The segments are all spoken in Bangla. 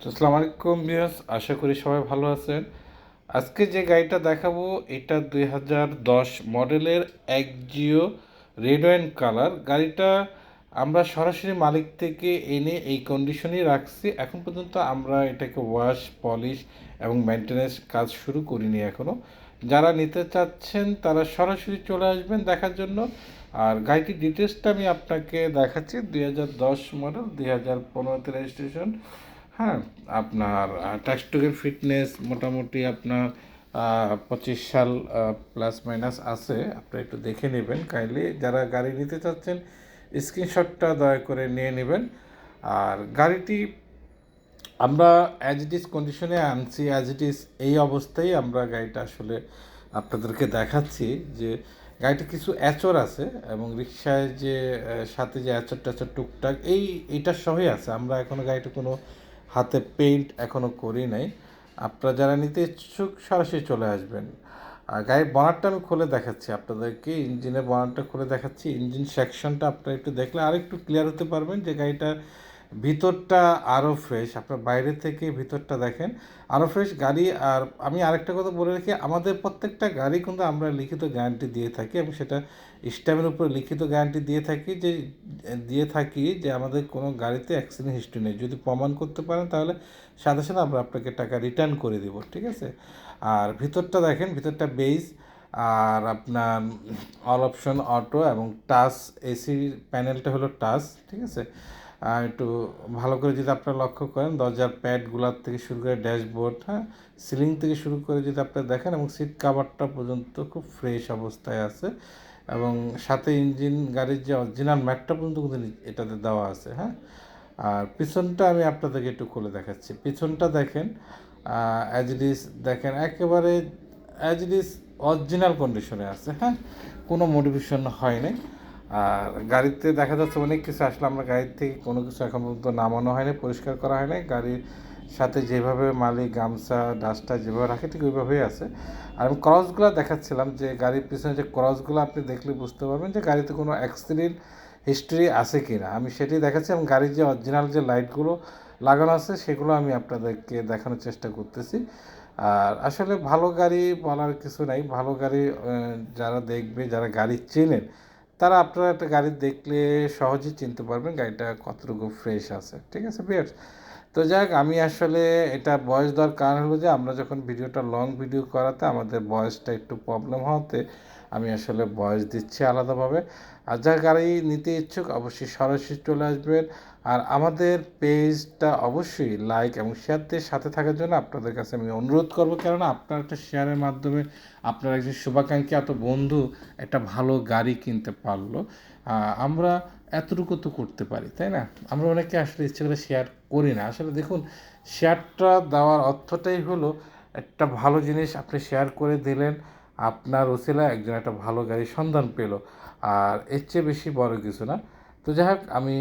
তো আসসালামু আলাইকুম বিয়াস আশা করি সবাই ভালো আছেন। আজকে যে গাড়িটা দেখাবো, এটা দুই হাজার দশ মডেলের এক জিও রেড অ্যান্ড কালার। গাড়িটা আমরা সরাসরি মালিক থেকে এনে এই কন্ডিশনেই রাখছি। এখন পর্যন্ত আমরা এটাকে ওয়াশ পলিশ এবং মেনটেন্যান্স কাজ শুরু করিনি এখনও যারা নিতে চাচ্ছেন, তারা সরাসরি চলে আসবেন দেখার জন্য। আর গাড়িটির ডিটেলসটা আমি আপনাকে দেখাচ্ছি। দুই হাজার দশ মডেল, দুই হাজার পনেরোতে রেজিস্ট্রেশন হ্যাঁ আপনার ট্যাক্সটুকের ফিটনেস মোটামুটি আপনার পঁচিশ সাল প্লাস মাইনাস আছে। আপনি একটু দেখে নেবেন কাইন্ডলি যারা গাড়ি নিতে চাচ্ছেন স্ক্রিনশটটা দয়া করে নিয়ে নেবেন। আর গাড়িটি আমরা অ্যাজ ইট ইজ কন্ডিশনে আনছি অ্যাজ ইট ইজ এই অবস্থায় আমরা গাড়িটা আসলে আপনাদেরকে দেখাচ্ছি যে গাড়িটা কিছু অ্যাচর আছে এবং রিক্সায় যে সাথে যে অ্যাচর ট্যাচর টুকটাক, এই এইটার সবই আছে। আমরা এখনও গাড়িটা কোনো হাতে পেইন্ট এখনও করি নাই। আপনারা যারা নিতে ইচ্ছুক, সরাসরি চলে আসবেন। গাড়ির বনারটা আমি খুলে দেখাচ্ছি আপনাদেরকে। ইঞ্জিনের বনারটা খুলে দেখাচ্ছি। ইঞ্জিন সেকশনটা আপনারা একটু দেখলে আর একটু ক্লিয়ার হতে পারবেন যে গাড়িটা ভিতরটা আরও ফ্রেশ আপনার বাইরে থেকে ভিতরটা দেখেন আরও ফ্রেশ গাড়ি। আর আমি আরেকটা কথা বলে রাখি, আমাদের প্রত্যেকটা গাড়ি কিন্তু আমরা লিখিত গ্যারান্টি দিয়ে থাকি এবং সেটা স্ট্যাম্পের উপরে লিখিত গ্যারান্টি দিয়ে থাকি যে, দিয়ে থাকি যে আমাদের কোনো গাড়িতে অ্যাক্সিডেন্ট হিস্ট্রি নেই। যদি প্রমাণ করতে পারেন তাহলে সাথে সাথে আমরা আপনাকে টাকা রিটার্ন করে দেবো, ঠিক আছে? আর ভিতরটা দেখেন, ভিতরটা বেস আর আপনার অল অপশন অটো এবং টাচ এসি প্যানেলটা হলো টাচ ঠিক আছে? একটু ভালো করে যদি আপনারা লক্ষ্য করেন, দরজার প্যাডগুলার থেকে শুরু করে ড্যাশবোর্ড হ্যাঁ সিলিং থেকে শুরু করে যদি আপনারা দেখেন এবং সিট কাভারটা পর্যন্ত খুব ফ্রেশ অবস্থায় আছে এবং সাথে ইঞ্জিন গাড়ির যে অরিজিনাল ম্যাটটা পর্যন্ত কিন্তু এটাতে দেওয়া আছে হ্যাঁ। আর পিছনটা আমি আপনাদেরকে একটু খুলে দেখাচ্ছি। পিছনটা দেখেন অ্যাজ ইট ইজ দেখেন একেবারে অ্যাজ ইট ইজ অরিজিনাল কন্ডিশনে আছে হ্যাঁ। কোনো মডিফিকেশন হয় নাই। আর গাড়িতে দেখা যাচ্ছে অনেক কিছু আসলে আমরা গাড়ির থেকে কোনো কিছু এখন পর্যন্ত নামানো হয়নি, পরিষ্কার করা হয় নাই গাড়ির সাথে যেভাবে মালিক, গামছা ডাস্টার যেভাবে রাখে, ঠিক ওইভাবেই আছে। আর আমি ক্রসগুলো দেখাচ্ছিলাম যে গাড়ির পিছনে যে ক্রসগুলো আপনি দেখলে বুঝতে পারবেন যে গাড়িতে কোনো অ্যাক্সিডেন্ট হিস্ট্রি আছে কি না আমি সেটাই দেখাচ্ছি এবং গাড়ির যে অরিজিনাল যে লাইটগুলো লাগানো আছে, সেগুলো আমি আপনাদেরকে দেখানোর চেষ্টা করতেছি। আর আসলে ভালো গাড়ি বলার কিছু নাই। ভালো গাড়ি যারা দেখবে, যারা গাড়ি চেনেন তারা আপনারা একটা গাড়ি দেখলে সহজেই চিনতে পারবেন গাড়িটা কতটুকু ফ্রেশ আছে, ঠিক আছে বিয়ার্স তো যাক, আমি আসলে এটা বয়স দেওয়ার কারণ হলো যে আমরা যখন ভিডিওটা লং ভিডিও করাতে আমাদের বয়সটা একটু প্রবলেম হওয়াতে আমি আসলে বয়স দিচ্ছি আলাদাভাবে। আর যা গাড়ি নিতে ইচ্ছুক অবশ্যই সরাসরি চলে আসবেন। আর আমাদের পেজটা অবশ্যই লাইক এবং শেয়ার দিয়ে সাথে থাকার জন্য আপনাদের কাছে আমি অনুরোধ করব, কেননা আপনার একটা শেয়ারের মাধ্যমে আপনার একজন শুভাকাঙ্ক্ষী এত বন্ধু একটা ভালো গাড়ি কিনতে পারল। আমরা এতটুকু তো করতে পারি, তাই না? আমরা অনেকে আসলে ইচ্ছে করে শেয়ার করি না। আসলে দেখুন শেয়ারটা দেওয়ার অর্থটাই হলো একটা ভালো জিনিস আপনি শেয়ার করে দিলেন। আপনার ওসিলা একজন একটা ভালো গাড়ির সন্ধান পেল। আর এর চেয়ে বেশি বড় কিছু না। তো যাই হোক, আমি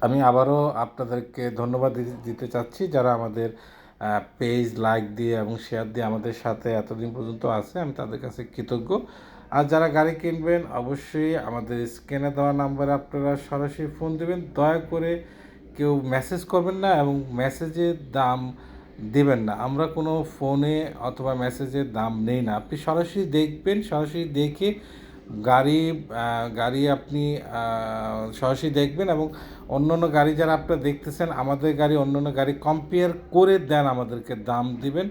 আমি আবারও আপনাদেরকে ধন্যবাদ দিতে চাচ্ছি যারা আমাদের পেজ লাইক দিয়ে এবং শেয়ার দিয়ে আমাদের সাথে এতদিন পর্যন্ত আছে। আমি তাদের কাছে কৃতজ্ঞ। আর যারা গাড়ি কিনবেন, অবশ্যই আমাদের স্ক্রিনে দেওয়া নাম্বারে আপনারা সরাসরি ফোন দেবেন। দয়া করে কেউ মেসেজ করবেন না এবং মেসেজের দাম দেবেন না। আমরা কোনো ফোনে অথবা মেসেজের দাম নেই না। আপনি সরাসরি দেখবেন, সরাসরি দেখে গাড়ি গাড়ি আপনি সরাসরি দেখবেন এবং অন্য অন্য গাড়ি যারা আপনারা দেখতেছেন, আমাদের গাড়ি অন্য অন্য গাড়ি কম্পেয়ার করে দেন আমাদেরকে দাম দিবেন।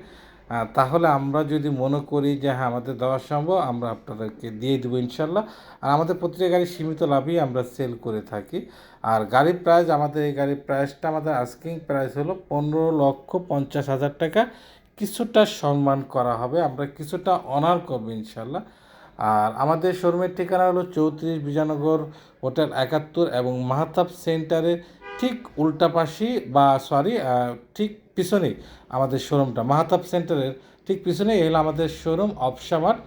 তাহলে আমরা যদি মনে করি যে হ্যাঁ আমাদের দেওয়া সম্ভব, আমরা আপনাদেরকে দিয়ে দেবো ইনশাল্লাহ। আর আমাদের প্রতিটা গাড়ি সীমিত লাভই আমরা সেল করে থাকি। আর গাড়ির প্রাইস আমাদের এই গাড়ির প্রাইসটা আমাদের আস্কিং প্রাইস হলো পনেরো লক্ষ পঞ্চাশ হাজার টাকা। কিছুটা সম্মান করা হবে, আমরা কিছুটা অনার করব ইনশাল্লাহ। আর আমাদের শোরুমের ঠিকানা হলো চৌত্রিশ বিজয়নগর হোটেল একাত্তর এবং মাহাতাব সেন্টারের ঠিক উল্টা পাশে বা সরি ঠিক পিছনেই আমাদের শোরুমটা মাহাতাব সেন্টারের ঠিক পিছনেই এলো আমাদের শোরুম অপসামার